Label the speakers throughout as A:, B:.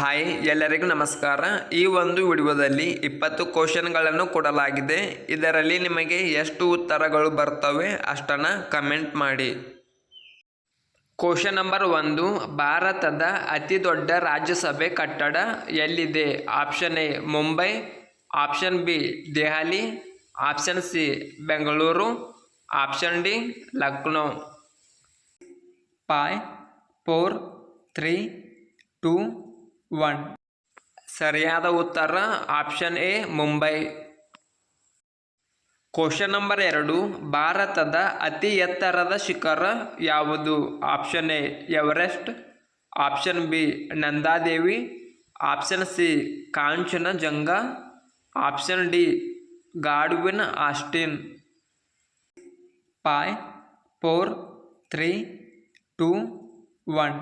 A: Hi ಎಲ್ಲರಿಗೂ ನಮಸ್ಕಾರ. ಈ ಒಂದು ವಿಡಿಯೋದಲ್ಲಿ ಇಪ್ಪತ್ತು ಕ್ವಶನ್ಗಳನ್ನು ಕೊಡಲಾಗಿದೆ. ಇದರಲ್ಲಿ ನಿಮಗೆ ಎಷ್ಟು ಉತ್ತರಗಳು ಬರ್ತವೆ ಅಷ್ಟನ್ನು ಕಮೆಂಟ್ ಮಾಡಿ. ಕ್ವಶನ್ ನಂಬರ್ ಒಂದು, ಭಾರತದ ಅತಿ ದೊಡ್ಡ ರಾಜ್ಯಸಭೆ ಕಟ್ಟಡ ಎಲ್ಲಿದೆ? Option A, Mumbai, option B, Delhi, option C, Bengaluru, option D, Lucknow. Five four three two one ಸರಿಯಾದ ಉತ್ತರ option A Mumbai question number ಎರಡು, ಭಾರತದ ಅತಿ ಎತ್ತರದ ಶಿಖರ ಯಾವುದು? Option A Everest option B Nanda Devi. Option C Kanchenjunga. Option D Godwin Austen. Five four three two one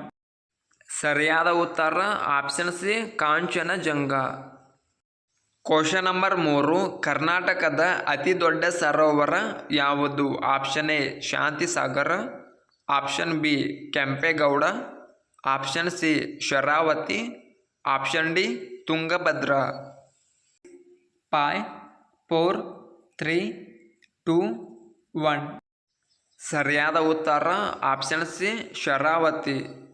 A: ಸರಿಯಾದ ಉತ್ತರ option C Kanchenjunga. Question number ಮೂರು ಕರ್ನಾಟಕದ ಅತಿ ದೊಡ್ಡ ಸರೋವರ ಯಾವುದು? Option A Shanti Sagar option B Kempegowda. Option C Sharavathi. Option D Tungabhadra. Five four three two one. ಸರಿಯಾದ ಉತ್ತರ option C Sharavathi.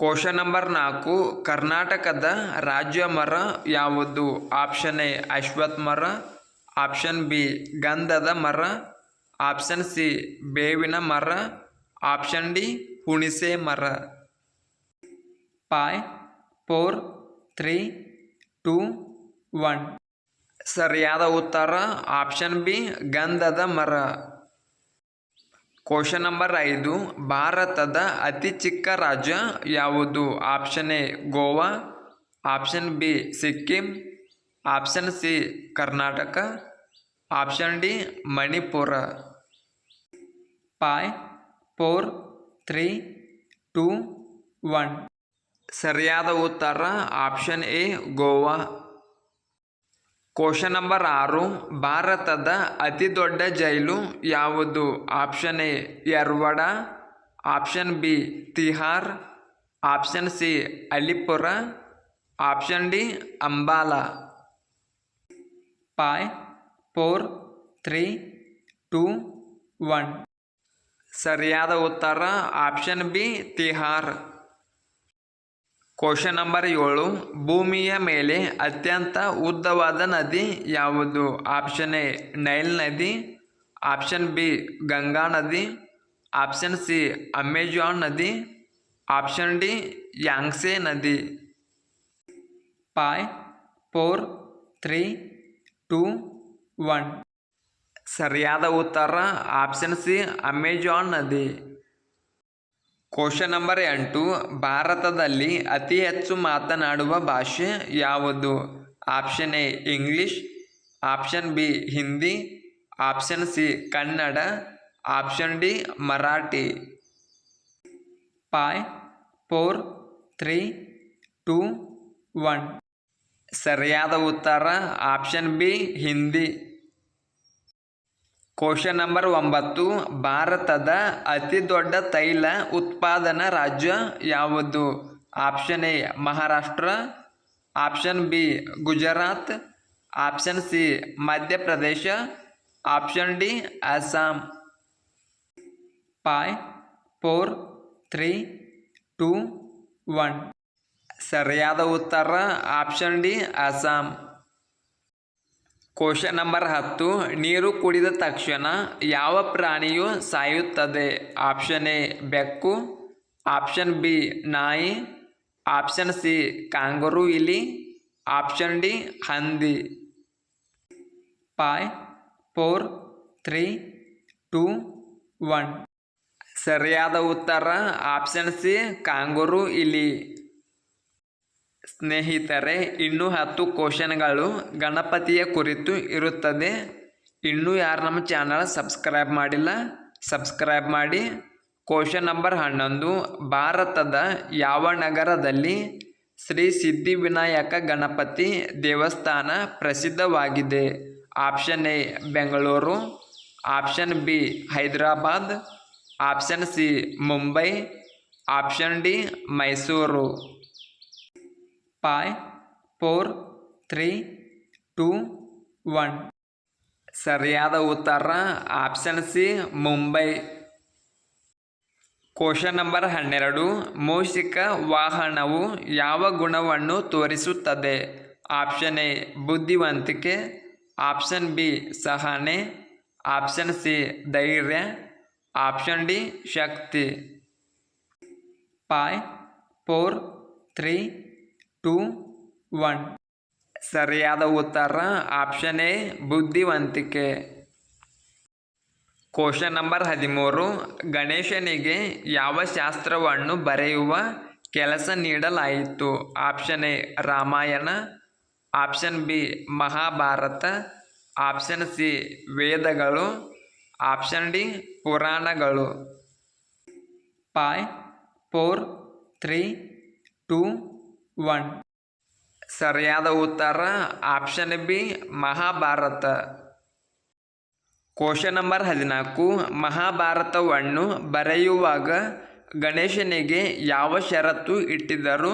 A: Question number ನಾಲ್ಕು, ಕರ್ನಾಟಕದ ರಾಜ್ಯ ಮರ ಯಾವುದು? ಆಪ್ಷನ್ ಎ ಅಶ್ವತ್ ಮರ. ಆಪ್ಷನ್ ಬಿ ಗಂಧದ ಮರ. ಆಪ್ಷನ್ ಸಿ ಬೇವಿನ ಮರ. ಆಪ್ಷನ್ ಡಿ ಹುಣಿಸೆ ಮರ. Five four three two one ಸರಿಯಾದ ಉತ್ತರ ಆಪ್ಷನ್ ಬಿ ಗಂಧದ ಮರ. ಕ್ವಶನ್ ನಂಬರ್ ಐದು, ಭಾರತದ ಅತಿ ಚಿಕ್ಕ ರಾಜ್ಯ ಯಾವುದು? Option A, Goa. Option B, Sikkim. Option C, Karnataka. Option D, Manipur. Five four three two one ಸರಿಯಾದ ಉತ್ತರ option A, Goa. Question number ಆರು, ಭಾರತದ ಅತಿ ದೊಡ್ಡ ಜೈಲು ಯಾವುದು? Option A, Yerwada. Option B, Tihar. Option C, Alipur. Option D, Ambala. Five four three two one ಸರಿಯಾದ ಉತ್ತರ option B, Tihar. Question number ಏಳು, ಭೂಮಿಯ ಮೇಲೆ ಅತ್ಯಂತ ಉದ್ದವಾದ ನದಿ ಯಾವುದು? ಆಪ್ಷನ್ ಎ ನೈಲ್ ನದಿ. ಆಪ್ಷನ್ ಬಿ ಗಂಗಾ ನದಿ. ಆಪ್ಷನ್ ಸಿ ಅಮೆಜಾನ್ ನದಿ. ಆಪ್ಷನ್ ಡಿ ಯಾಂಗ್ಸೆ ನದಿ. Five four three two one ಸರಿಯಾದ ಉತ್ತರ ಆಪ್ಷನ್ ಸಿ ಅಮೆಜಾನ್ ನದಿ. ಕ್ವಶನ್ ನಂಬರ್ ಎಂಟು, ಭಾರತದಲ್ಲಿ ಅತಿ ಹೆಚ್ಚು ಮಾತನಾಡುವ ಭಾಷೆ ಯಾವುದು? Option A English option B Hindi option C Kannada option D Marathi five four three two one ಸರಿಯಾದ ಉತ್ತರ option B Hindi question number ಒಂಬತ್ತು, ಭಾರತದ ಅತಿ ದೊಡ್ಡ ತೈಲ ಉತ್ಪಾದನಾ ರಾಜ್ಯ ಯಾವುದು? Option A Maharashtra. Option B Gujarat. Option C Madhya Pradesh. Option D Assam five four three two one ಸರಿಯಾದ ಉತ್ತರ option D Assam question number ಹತ್ತು, ನೀರು ಕುಡಿದ ತಕ್ಷಣ ಯಾವ ಪ್ರಾಣಿಯು ಸಾಯುತ್ತದೆ? ಆಪ್ಷನ್ ಎ ಬೆಕ್ಕು. ಆಪ್ಷನ್ ಬಿ ನಾಯಿ. ಆಪ್ಷನ್ ಸಿ ಕಾಂಗರು ಇಲಿ. ಆಪ್ಷನ್ ಡಿ ಹಂದಿ. Five four three two one ಸರಿಯಾದ ಉತ್ತರ ಆಪ್ಷನ್ ಸಿ ಕಾಂಗರು ಇಲಿ. ಸ್ನೇಹಿತರೆ, ಇನ್ನೂ ಹತ್ತು ಕ್ವಶನ್ಗಳು ಗಣಪತಿಯ ಕುರಿತು ಇರುತ್ತದೆ. ಇನ್ನೂ ಯಾರು ನಮ್ಮ ಚಾನಲ್ ಸಬ್ಸ್ಕ್ರೈಬ್ ಮಾಡಿಲ್ಲ, ಸಬ್ಸ್ಕ್ರೈಬ್ ಮಾಡಿ. ಕ್ವಶನ್ ನಂಬರ್ ಹನ್ನೊಂದು, ಭಾರತದ ಯಾವ ನಗರದಲ್ಲಿ ಶ್ರೀ ಸಿದ್ಧಿವಿನಾಯಕ ಗಣಪತಿ ದೇವಸ್ಥಾನ ಪ್ರಸಿದ್ಧವಾಗಿದೆ? Option A, Bengaluru. Option B, Hyderabad. Option C, Mumbai. Option D, Mysuru. Five four three two one ಸರಿಯಾದ ಉತ್ತರ option C Mumbai question number ಹನ್ನೆರಡು, ಮೂಷಿಕ ವಾಹನವು ಯಾವ ಗುಣವನ್ನು ತೋರಿಸುತ್ತದೆ? ಆಪ್ಷನ್ ಎ ಬುದ್ಧಿವಂತಿಕೆ. ಆಪ್ಷನ್ ಬಿ ಸಹನೆ. ಆಪ್ಷನ್ ಸಿ ಧೈರ್ಯ. ಆಪ್ಷನ್ ಡಿ ಶಕ್ತಿ. Five four three two one. ಸರಿಯಾದ ಉತ್ತರ ಆಪ್ಷನ್ ಎ, ಬುದ್ಧಿವಂತಿಕೆ. ಕ್ವಶನ್ ನಂಬರ್ ಹದಿಮೂರು. ಗಣೇಶನಿಗೆ ಯಾವ ಶಾಸ್ತ್ರವನ್ನು ಬರೆಯುವ ಕೆಲಸ ನೀಡಲಾಯಿತು? Option A, Ramayana. Option B, Mahabharata. Option C, ವೇದಗಳು. ಆಪ್ಷನ್ ಡಿ, ಪುರಾಣಗಳು. Five four three two one ಸರಿಯಾದ ಉತ್ತರ option B Mahabharata. Question number ಹದಿನಾಲ್ಕು, ಮಹಾಭಾರತವನ್ನು ಬರೆಯುವಾಗ ಗಣೇಶನಿಗೆ ಯಾವ ಷರತ್ತು ಇಟ್ಟಿದ್ದರು?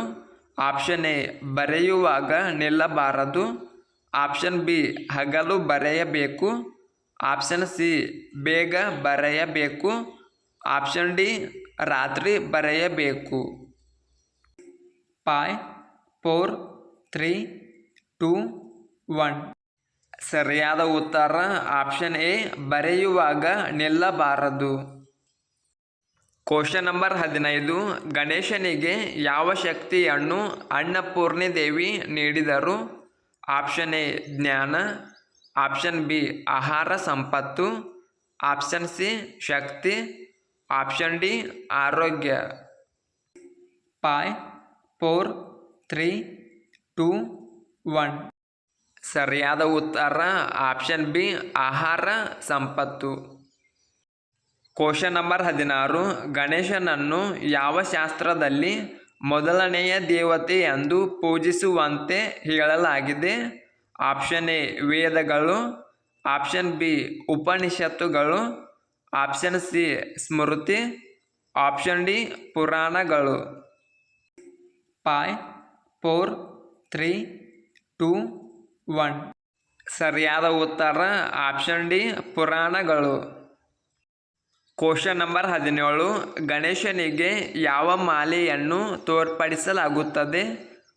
A: ಆಪ್ಷನ್ ಎ ಬರೆಯುವಾಗ ನಿಲ್ಲಬಾರದು. ಆಪ್ಷನ್ ಬಿ ಹಗಲು ಬರೆಯಬೇಕು. ಆಪ್ಷನ್ ಸಿ ಬೇಗ ಬರೆಯಬೇಕು. ಆಪ್ಷನ್ ಡಿ ರಾತ್ರಿ ಬರೆಯಬೇಕು. Five four three two one ಸರಿಯಾದ ಉತ್ತರ ಆಪ್ಷನ್ ಎ ಬರೆಯುವಾಗ ನಿಲ್ಲಬಾರದು. ಕ್ವಶನ್ ನಂಬರ್ ಹದಿನೈದು. ಗಣೇಶನಿಗೆ ಯಾವ ಶಕ್ತಿಯನ್ನು ಅನ್ನಪೂರ್ಣಿ ದೇವಿ ನೀಡಿದರು? ಆಪ್ಷನ್ ಎ ಜ್ಞಾನ. ಆಪ್ಷನ್ ಬಿ ಆಹಾರ ಸಂಪತ್ತು. ಆಪ್ಷನ್ ಸಿ ಶಕ್ತಿ. ಆಪ್ಷನ್ ಡಿ ಆರೋಗ್ಯ. Five four three two one ಸರಿಯಾದ ಉತ್ತರ ಆಪ್ಷನ್ ಬಿ ಆಹಾರ, ಸಂಪತ್ತು. ಕ್ವಶನ್ ನಂಬರ್ ಹದಿನಾರು, ಗಣೇಶನನ್ನು ಯಾವ ಶಾಸ್ತ್ರದಲ್ಲಿ ಮೊದಲನೆಯ ದೇವತೆ ಎಂದು ಪೂಜಿಸುವಂತೆ ಹೇಳಲಾಗಿದೆ? ಆಪ್ಷನ್ ಎ ವೇದಗಳು. ಆಪ್ಷನ್ ಬಿ ಉಪನಿಷತ್ತುಗಳು. ಆಪ್ಷನ್ ಸಿ ಸ್ಮೃತಿ. ಆಪ್ಷನ್ ಡಿ ಪುರಾಣಗಳು. Five four three two one ಸರಿಯಾದ ಉತ್ತರ ಆಪ್ಷನ್ ಡಿ ಪುರಾಣಗಳು. ಕ್ವಶನ್ ನಂಬರ್ ಹದಿನೇಳು, ಗಣೇಶನಿಗೆ ಯಾವ ಮಾಲೆಯನ್ನು ತೋರ್ಪಡಿಸಲಾಗುತ್ತದೆ?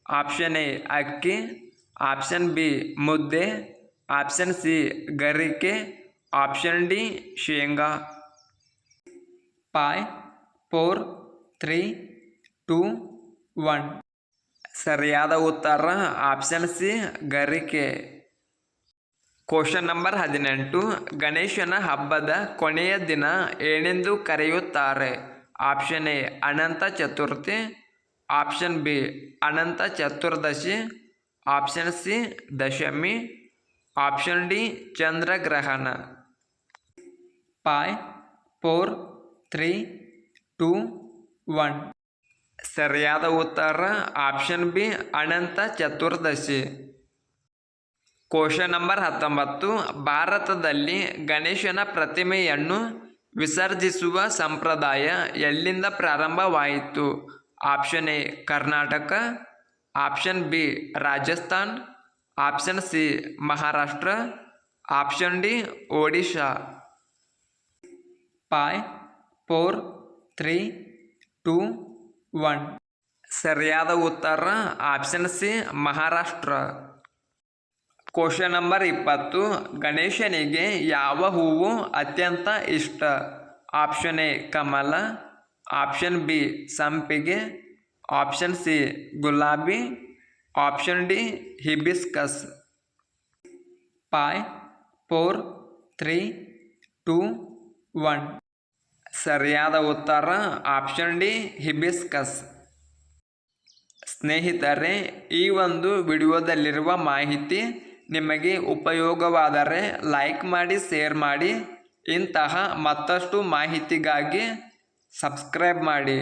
A: ಆಪ್ಷನ್ ಎ ಅಕ್ಕಿ. ಆಪ್ಷನ್ ಬಿ ಮುದ್ದೆ. ಆಪ್ಷನ್ ಸಿ ಗರಿಕೆ. ಆಪ್ಷನ್ ಡಿ ಶೇಂಗಾ. Five four three two one. ಸರಿಯಾದ ಉತ್ತರ ಆಪ್ಷನ್ ಸಿ, ಗರಿಕೆ. ಕ್ವಶನ್ ನಂಬರ್ ಹದಿನೆಂಟು. ಗಣೇಶನ ಹಬ್ಬದ ಕೊನೆಯ ದಿನ ಏನೆಂದು ಕರೆಯುತ್ತಾರೆ? Option A, Anant Chaturthi. Option B, Anant Chaturdashi. Option C, Dashami. Option D, ಚಂದ್ರಗ್ರಹಣ. Five four three two one ಸರಿಯಾದ ಉತ್ತರ option B, Anant Chaturdashi. Question number ಹತ್ತೊಂಬತ್ತು, ಭಾರತದಲ್ಲಿ ಗಣೇಶನ ಪ್ರತಿಮೆಯನ್ನು ವಿಸರ್ಜಿಸುವ ಸಂಪ್ರದಾಯ ಎಲ್ಲಿಂದ ಪ್ರಾರಂಭವಾಯಿತು? Option A, Karnataka. Option B, Rajasthan. Option C, Maharashtra. Option D, Odisha. Five four, three, two one ಸರಿಯಾದ ಉತ್ತರ option C Maharashtra. Question number ಇಪ್ಪತ್ತು, ಗಣೇಶನಿಗೆ ಯಾವ ಹೂವು ಅತ್ಯಂತ ಇಷ್ಟ? ಆಪ್ಷನ್ ಎ ಕಮಲ. ಆಪ್ಷನ್ ಬಿ ಸಂಪಿಗೆ. ಆಪ್ಷನ್ ಸಿ ಗುಲಾಬಿ. Option D hibiscus five four three two one ಸರಿಯಾದ ಉತ್ತರ ಆಪ್ಷನ್ ಡಿ, ಹಿಬಿಸ್ಕಸ್. ಸ್ನೇಹಿತರೆ, ಈ ಒಂದು ವಿಡಿಯೋದಲ್ಲಿರುವ ಮಾಹಿತಿ ನಿಮಗೆ ಉಪಯೋಗವಾದರೆ ಲೈಕ್ ಮಾಡಿ, ಶೇರ್ ಮಾಡಿ. ಇಂತಹ ಮತ್ತಷ್ಟು ಮಾಹಿತಿಗಾಗಿ ಸಬ್ಸ್ಕ್ರೈಬ್ ಮಾಡಿ.